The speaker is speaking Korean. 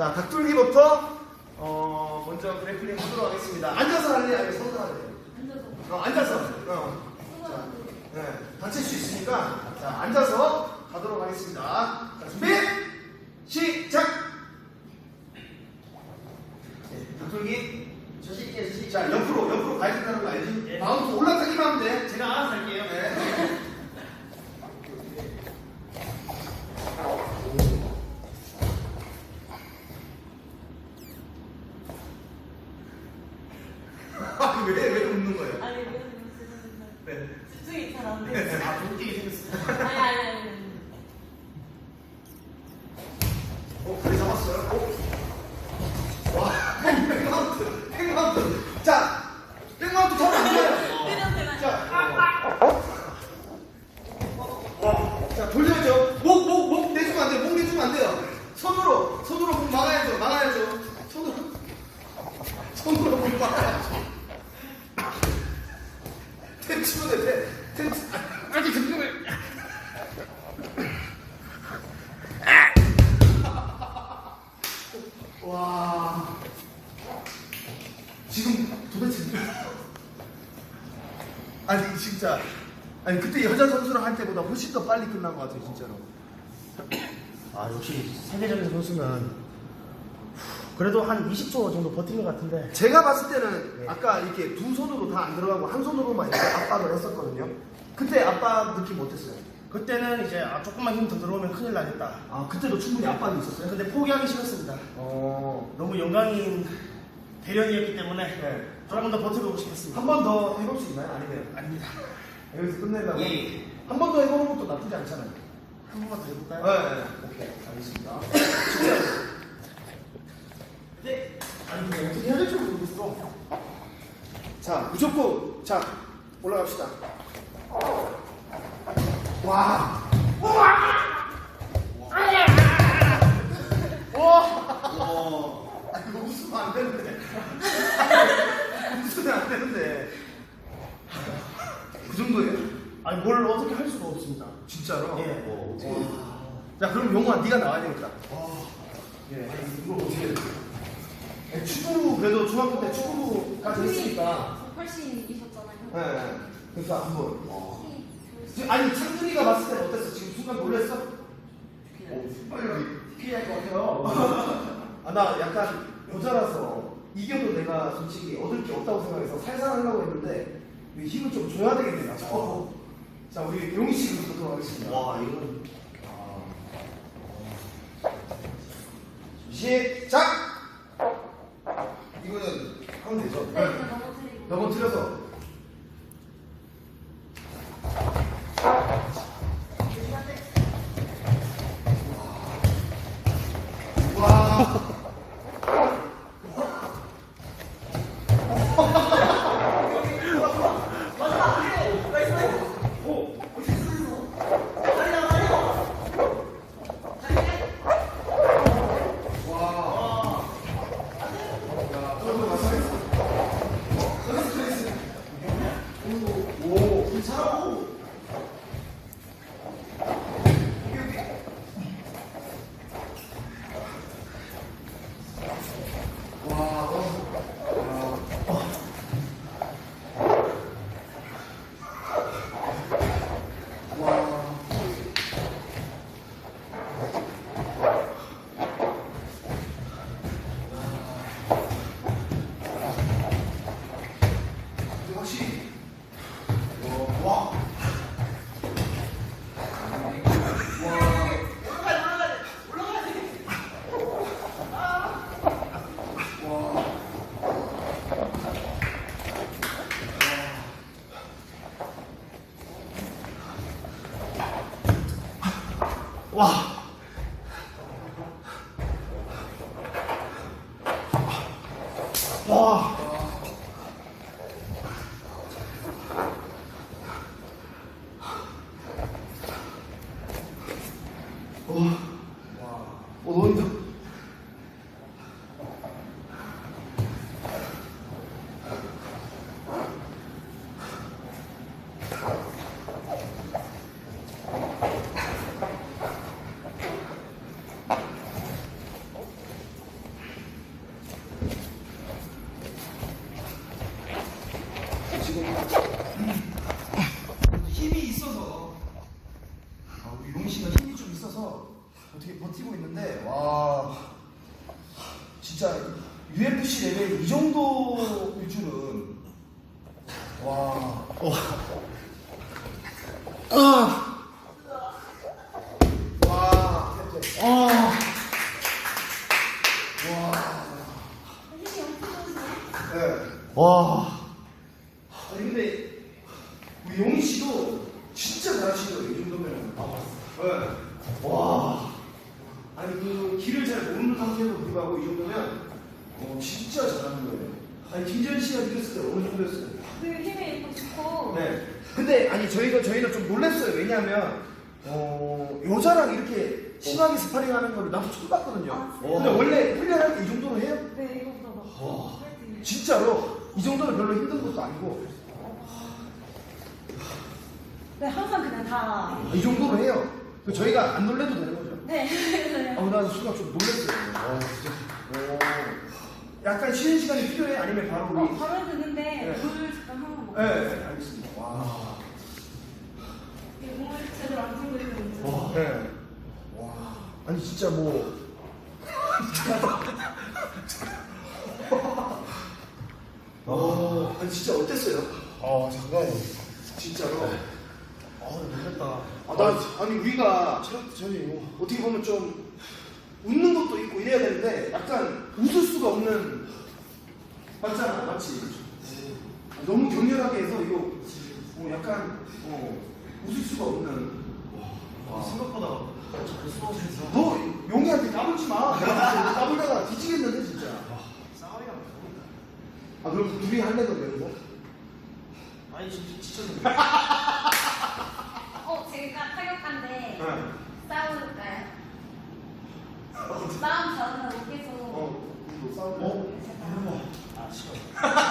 자, 닭돌기부터 어, 먼저 그래플링 하도록 하겠습니다. 앉아서 할래? 아니면 서서 할래? 앉아서. 어, 앉아서. 어. 자, 네, 다칠 수 있으니까 자, 앉아서 가도록 하겠습니다. 자, 준비 시작. 네, 닭돌기. 자신 있게 자신 있게. 자, 옆으로 옆으로 가야 된다는 거 알지? 예. 마운트 올라타기만 하면 돼. 제가 알아서 할게요. 네. 아, 왜, 왜 웃는 거예요? 아니 미안해 네. 집중이 잘 안 돼. 아, 웃기게 생겼어. 아니 아니 아니. 어, 그래 잡았어요? 어? 와, 백마운트, 백마운트. 자, 백마운트 타면 안 돼요. 그냥 제가 자, 어. 자, 돌려야죠. 목, 목, 목 내주면 안 돼요. 목 내주면 안 돼요. 손으로, 손으로 목 막아야죠. 막아야죠. 손으로. 손으로 목 막아야죠. 텐 치면 돼, 텐. 텐치. 아, 아직 잠깐만. 와. 지금 도대체. 아니, 진짜. 아니, 그때 여자 선수랑 할 때보다 훨씬 더 빨리 끝난 것 같아요, 진짜로. 아 역시 세계적인 선수는 그래도 한 20초 정도 버틴 것 같은데 제가 봤을 때는 아까 이렇게 두 손으로 다 안 들어가고 한 손으로만 이렇게 압박을 했었거든요. 그때 압박 느낌 어땠어요? 그때는 이제 아, 조금만 힘 더 들어오면 큰일 나겠다 아, 그때도 충분히 압박이 있었어요? 근데 포기하기 싫었습니다 어. 너무 영광인 대련이었기 때문에 네. 조금 더 버텨보고 싶었습니다 한 번 더 해볼 수 있나요? 아니면 아닙니다 여기서 끝내려고? 예. 한번 더 해보는 것도 나쁘지 않잖아요. 한 번만 더 해볼까요? 네, 네. 오케이, 알겠습니다. 네. 아니 근데 어떻게 해야 될지 모르겠어 자, 무조건, 자, 올라갑시다. 와! 와! 아, 이거 웃으면 안 되는데. 웃으면 안 되는데. 그 정도예요? 아니 뭘 어떻게 할 수가 없습니다 진짜로? 예. 어, 어떻게. 자, 그럼 용호아, 네가 나와야 되겠다. 예. 이거 어떻게 해야 돼? 예, 축구부, 그래도 중학교 때 축구부까지 했으니까. 훨씬이셨잖아요. 네. 그래서 한번. 지금 아니 창준이가 봤을 때는 어땠어? 지금 순간 놀랬어? 빨리 피해야 할것 같아요. 아, 나 약간 여자라서 이겨도 내가 솔직히 얻을 게 없다고 생각해서 살살 하려고 했는데 이 힘을 좀 줘야 되겠네. 나. 어. 자, 우리 용희 씨부터 보도록 하겠습니다. 와 이건 시작! 이거는 하면 되죠? 네, 그냥 넘어뜨리고. 넘어뜨려서. 와. 오, 괜찮아. 와, 와. 확실히 와. 와. 와. 와. 어, 너무 힘들어. 지금 힘이 있어서 아, 우리 용희 씨가 힘이 좀 있어서 어떻게 버티고 있는데 와 진짜 UFC 레벨 이 정도일 줄은 와 어. 아, 와. 아, 와, 엄청 좋으시네. 네. 와. 아니 근데 우리 용희 씨도 진짜 잘하시더라고요 이 정도면. 네. 와. 아니 그 길을 잘 모르는 상태에도 불구하고 이 정도면 어, 진짜 잘하는 거예요. 아니 김재현 씨가 느꼈을 때 어느 정도였어요? 되게 힘이 또 좋고. 네. 근데 아니 저희가 저희가 좀 놀랐어요. 왜냐하면 어, 여자랑 이렇게 심하게 스파링하는 거를 나도 처음 봤거든요. 아, 근데 원래 훈련할 때 이 정도로 해요? 네, 이거보다 더. 와. 화이팅. 진짜로 이 정도는 별로 힘든 것도 아니고 네, 항상 그냥 다. 이 정도로 해요. 그 저희가 안 놀래도 되는 거죠. 네. 네. 아, 나 순간 좀 놀랐어요. 아, 진짜. 오. 약간 쉬는 시간이 필요해? 아니면 바로 우리? 어, 바로 드는데 네. 물 잠깐 한번 먹고. 네, 네, 알겠습니다. 와. 이게 몸을 제대로 안 풀고 있는 와. 네. 와. 아니, 진짜 뭐. 어, 아니, 진짜 어땠어요? 아, 잠깐만. 진짜로? 아, 놀랬다. 아, 나, 아니, 우리가 저, 저기, 뭐. 어떻게 보면 좀 웃는 것도 있고 이래야 되는데 약간 웃을 수가 없는 맞잖아 맞지 아, 너무 격렬하게 해서 이거 어, 약간 어, 웃을 수가 없는 와, 생각보다 수고하셨어. 너 용이한테 까불지 마 까불다가 뒤지겠는데 진짜 싸우리가 아 그럼 둘이 할래 그럼 여기서 아니, 지금 지쳤는데. 한데 응. 싸울까요? 싸움 전은 웃기고 어, 뭐 이거 싸우고. 어? 네, 아, 싫어.